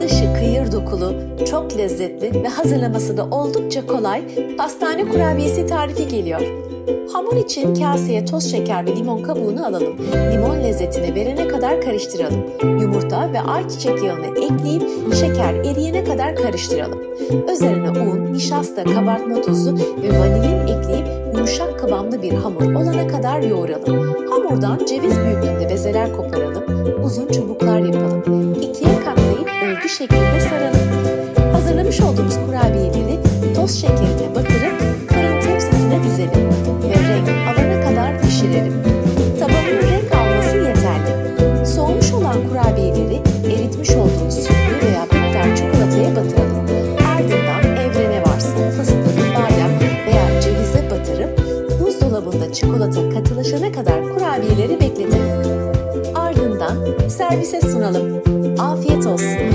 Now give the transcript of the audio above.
Dışı kıyır dokulu, çok lezzetli ve hazırlaması da oldukça kolay pastane kurabiyesi tarifi geliyor. Hamur için kaseye toz şeker ve limon kabuğunu alalım. Limon lezzetini verene kadar karıştıralım. Yumurta ve ayçiçek yağını ekleyip şeker eriyene kadar karıştıralım. Üzerine un, nişasta, kabartma tozu ve vanilin ekleyip yumuşak kıvamlı bir hamur olana kadar yoğuralım. Hamurdan ceviz büyüklüğünde bezeler koparalım. Uzun. İkiye örgü şeklinde saralım. Hazırlamış olduğumuz kurabiyeleri toz şekerine batırıp fırın tepsisine dizelim ve renk alana kadar pişirelim. Tabanın renk alması yeterli. Soğumuş olan kurabiyeleri eritmiş olduğumuz sütlü veya bitter çikolataya batıralım. Ardından evrene varsın fıstık, badem veya cevize batırıp buzdolabında çikolata katılaşana kadar kurabiyeleri bekletelim. Ardından servise sunalım. Afiyet olsun.